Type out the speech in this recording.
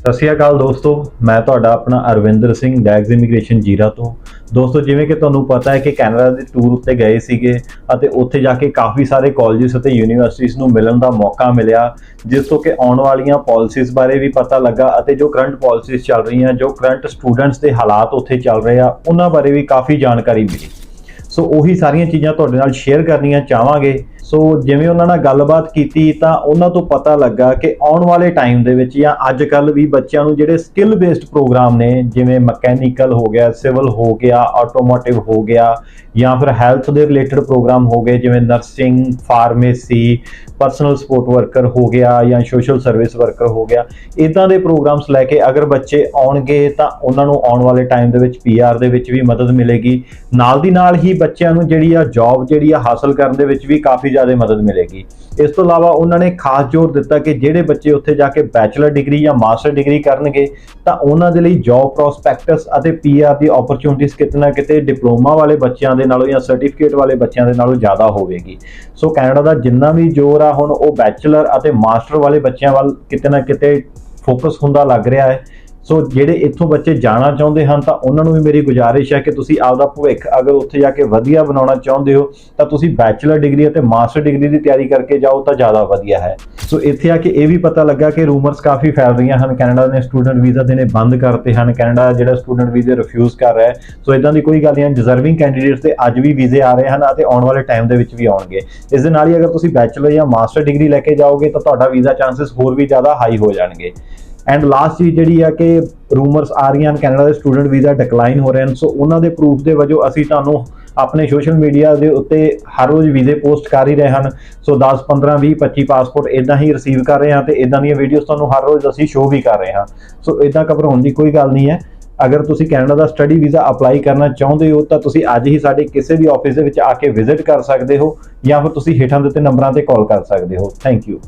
ਸਤਿ ਸ਼੍ਰੀ ਅਕਾਲ ਦੋਸਤੋ, ਮੈਂ ਤੁਹਾਡਾ ਆਪਣਾ ਅਰਵਿੰਦਰ ਸਿੰਘ ਡੈਗਸ ਇਮੀਗ੍ਰੇਸ਼ਨ ਜੀਰਾ ਤੋਂ। ਦੋਸਤੋ, ਜਿਵੇਂ ਕਿ ਤੁਹਾਨੂੰ ਪਤਾ ਹੈ ਕਿ ਕੈਨੇਡਾ ਦੇ ਟੂਰ ਉੱਤੇ ਗਏ ਸੀਗੇ ਅਤੇ ਉੱਥੇ ਜਾ ਕੇ ਕਾਫੀ ਸਾਰੇ ਕਾਲਜਸ ਅਤੇ ਯੂਨੀਵਰਸਿਟੀਜ਼ ਨੂੰ ਮਿਲਣ ਦਾ ਮੌਕਾ ਮਿਲਿਆ, ਜਿਸ ਤੋਂ ਕਿ ਆਉਣ ਵਾਲੀਆਂ ਪਾਲਿਸੀਜ਼ ਬਾਰੇ ਵੀ ਪਤਾ ਲੱਗਾ ਅਤੇ ਜੋ ਕਰੰਟ ਪਾਲਿਸੀਜ਼ ਚੱਲ ਰਹੀਆਂ, ਜੋ ਕਰੰਟ ਸਟੂਡੈਂਟਸ ਦੇ ਹਾਲਾਤ ਉੱਥੇ ਚੱਲ ਰਹੇ ਆ, ਉਹਨਾਂ ਬਾਰੇ ਵੀ ਕਾਫੀ ਜਾਣਕਾਰੀ ਮਿਲੀ। ਸੋ ਉਹੀ ਸਾਰੀਆਂ ਚੀਜ਼ਾਂ ਤੁਹਾਡੇ ਨਾਲ ਸ਼ੇਅਰ ਕਰਨੀਆਂ ਚਾਹਾਂਗੇ। ਸੋ ਜਿਵੇਂ ਉਹਨਾਂ ਨਾਲ ਗੱਲਬਾਤ ਕੀਤੀ ਤਾਂ ਉਹਨਾਂ ਤੋਂ ਪਤਾ ਲੱਗਾ ਕਿ ਆਉਣ ਵਾਲੇ ਟਾਈਮ ਦੇ ਵਿੱਚ ਜਾਂ ਅੱਜ ਕੱਲ ਵੀ ਬੱਚਿਆਂ ਨੂੰ ਜਿਹੜੇ ਸਕਿੱਲ ਬੇਸਡ ਪ੍ਰੋਗਰਾਮ ਨੇ, ਜਿਵੇਂ ਮਕੈਨੀਕਲ ਹੋ ਗਿਆ ਸਿਵਲ ਹੋ ਗਿਆ ਆਟੋਮੋਟਿਵ ਹੋ ਗਿਆ ਜਾਂ ਫਿਰ ਹੈਲਥ ਦੇ ਰਿਲੇਟਡ ਪ੍ਰੋਗਰਾਮ ਹੋ ਗਏ, ਜਿਵੇਂ nursing pharmacy personal support worker ਹੋ ਗਿਆ ਜਾਂ ਸੋਸ਼ਲ ਸਰਵਿਸ ਵਰਕਰ ਹੋ ਗਿਆ ਇਦਾਂ ਦੇ ਪ੍ਰੋਗਰਾਮਸ ਲੈ ਕੇ ਅਗਰ ਬੱਚੇ ਆਉਣਗੇ ਤਾਂ ਉਹਨਾਂ ਨੂੰ ਆਉਣ ਵਾਲੇ ਟਾਈਮ ਦੇ ਵਿੱਚ ਪੀਆਰ ਦੇ ਵਿੱਚ ਵੀ ਮਦਦ ਮਿਲੇਗੀ। ਨਾਲ ਦੀ ਨਾਲ ਹੀ ਬੱਚਿਆਂ ਨੂੰ ਜਿਹੜੀ ਆ ਜੌਬ ਜਿਹੜੀ ਆ ਹਾਸਲ ਕਰਨ ਦੇ ਵਿੱਚ ਵੀ ਕਾਫੀ ਜ਼ਿਆਦਾ ਮਦਦ ਮਿਲੇਗੀ। ਇਸ ਤੋਂ ਇਲਾਵਾ ਉਹਨਾਂ ਨੇ ਖਾਸ ਜ਼ੋਰ ਦਿੱਤਾ ਕਿ ਜਿਹੜੇ ਬੱਚੇ ਉੱਥੇ ਜਾ ਕੇ ਬੈਚਲਰ ਡਿਗਰੀ ਜਾਂ ਮਾਸਟਰ ਡਿਗਰੀ ਕਰਨਗੇ, ਤਾਂ ਉਹਨਾਂ ਦੇ ਲਈ ਜੌਬ ਪ੍ਰੋਸਪੈਕਟਸ ਅਤੇ ਪੀਆਰ ਦੀ ਓਪਰਚੁਨਿਟੀਜ਼ ਕਿਤੇ ਨਾ ਕਿਤੇ ਡਿਪਲੋਮਾ ਵਾਲੇ ਬੱਚਿਆਂ ਦੇ ਨਾਲੋਂ ਜਾਂ ਸਰਟੀਫਿਕੇਟ ਵਾਲੇ ਬੱਚਿਆਂ ਦੇ ਨਾਲੋਂ ਜ਼ਿਆਦਾ ਹੋਵੇਗੀ। ਸੋ ਕੈਨੇਡਾ ਦਾ ਜਿੰਨਾ ਵੀ ਜ਼ੋਰ ਆ ਹੁਣ ਉਹ ਬੈਚਲਰ ਅਤੇ ਮਾਸਟਰ ਵਾਲੇ ਬੱਚਿਆਂ ਵੱਲ ਕਿਤੇ ਨਾ ਕਿਤੇ ਫੋਕਸ ਹੁੰਦਾ ਲੱਗ ਰਿਹਾ ਹੈ। ਸੋ ਜਿਹੜੇ ਇੱਥੋਂ ਬੱਚੇ ਜਾਣਾ ਚਾਹੁੰਦੇ ਹਨ, ਤਾਂ ਉਹਨਾਂ ਨੂੰ ਵੀ ਮੇਰੀ ਗੁਜ਼ਾਰਿਸ਼ ਹੈ ਕਿ ਤੁਸੀਂ ਆਪਦਾ ਭਵਿੱਖ ਅਗਰ ਉੱਥੇ ਜਾ ਕੇ ਵਧੀਆ ਬਣਾਉਣਾ ਚਾਹੁੰਦੇ ਹੋ, ਤਾਂ ਤੁਸੀਂ ਬੈਚਲਰ ਡਿਗਰੀ ਅਤੇ ਮਾਸਟਰ ਡਿਗਰੀ ਦੀ ਤਿਆਰੀ ਕਰਕੇ ਜਾਓ, ਤਾਂ ਜ਼ਿਆਦਾ ਵਧੀਆ ਹੈ। ਸੋ ਇੱਥੇ ਆ ਕੇ ਇਹ ਵੀ ਪਤਾ ਲੱਗਾ ਕਿ ਰੂਮਰਸ ਕਾਫੀ ਫੈਲ ਰਹੀਆਂ ਹਨ। ਕੈਨੇਡਾ ਨੇ ਸਟੂਡੈਂਟ ਵੀਜ਼ਾ ਦੇਣੇ ਬੰਦ ਕਰਤੇ ਹਨ। ਕੈਨੇਡਾ ਜਿਹੜਾ ਸਟੂਡੈਂਟ ਵੀਜ਼ੇ ਰਿਫਿਊਜ਼ ਕਰ ਰਿਹਾ ਹੈ। ਸੋ ਇਦਾਂ ਦੀ ਕੋਈ ਗੱਲ ਨਹੀਂ ਹੈ। ਡਿਜ਼ਰਵਿੰਗ ਕੈਂਡੀਡੇਟਸ 'ਤੇ ਅੱਜ ਵੀ ਵੀਜ਼ੇ ਆ ਰਹੇ ਹਨ ਅਤੇ ਆਉਣ ਵਾਲੇ ਟਾਈਮ ਦੇ ਵਿੱਚ ਵੀ ਆਉਣਗੇ। ਇਸ ਦੇ ਨਾਲ ਹੀ ਅਗਰ ਤੁਸੀਂ ਬੈਚਲਰ ਜਾਂ ਮਾਸਟਰ ਡਿਗਰੀ ਲੈ ਕੇ ਜਾਓਗੇ, ਤਾਂ ਤੁਹਾਡਾ ਵੀਜ਼ਾ ਚਾਂਸਸ ਹੋਰ ਵੀ ਜ਼ਿਆਦਾ ਹਾਈ ਹੋ ਜਾਣਗੇ। ਐਂਡ ਲਾਸਟ ਚੀਜ਼ ਜਿਹੜੀ ਆ ਕਿ ਰੂਮਰਸ ਆ ਰਹੀਆਂ ਹਨ ਕੈਨੇਡਾ ਦੇ ਸਟੂਡੈਂਟ ਵੀਜ਼ਾ ਡਿਕਲਾਈਨ ਹੋ ਰਹੇ ਹਨ। ਸੋ ਉਹਨਾਂ ਦੇ ਪ੍ਰੂਫ ਦੇ ਵਜੋਂ ਅਸੀਂ ਤੁਹਾਨੂੰ ਆਪਣੇ ਸੋਸ਼ਲ ਮੀਡੀਆ ਦੇ ਉੱਤੇ ਹਰ ਰੋਜ਼ ਵੀਜ਼ੇ ਪੋਸਟ ਕਰ ਹੀ ਰਹੇ ਹਨ। ਸੋ 10 15 20 25 ਪਾਸਪੋਰਟ ਇਦਾਂ ਹੀ ਰਿਸੀਵ ਕਰ ਰਹੇ ਹਾਂ ਤੇ ਇਦਾਂ ਦੀਆਂ ਵੀਡੀਓਜ਼ ਤੁਹਾਨੂੰ ਹਰ ਰੋਜ਼ ਅਸੀਂ ਸ਼ੋਅ ਵੀ ਕਰ ਰਹੇ ਹਾਂ। ਸੋ ਇਦਾਂ ਘਬਰਾਉਣ ਦੀ ਕੋਈ ਗੱਲ ਨਹੀਂ ਹੈ। ਅਗਰ ਤੁਸੀਂ ਕੈਨੇਡਾ ਦਾ ਸਟੱਡੀ ਵੀਜ਼ਾ ਅਪਲਾਈ ਕਰਨਾ ਚਾਹੁੰਦੇ ਹੋ, ਤਾਂ ਤੁਸੀਂ ਅੱਜ ਹੀ ਸਾਡੇ ਕਿਸੇ ਵੀ ਆਫਿਸ ਦੇ ਵਿੱਚ ਆ ਕੇ ਵਿਜ਼ਿਟ ਕਰ ਸਕਦੇ ਹੋ ਜਾਂ ਫਿਰ ਤੁਸੀਂ ਹੇਠਾਂ ਦਿੱਤੇ ਨੰਬਰਾਂ ਤੇ ਕਾਲ ਕਰ ਸਕਦੇ ਹੋ। Thank you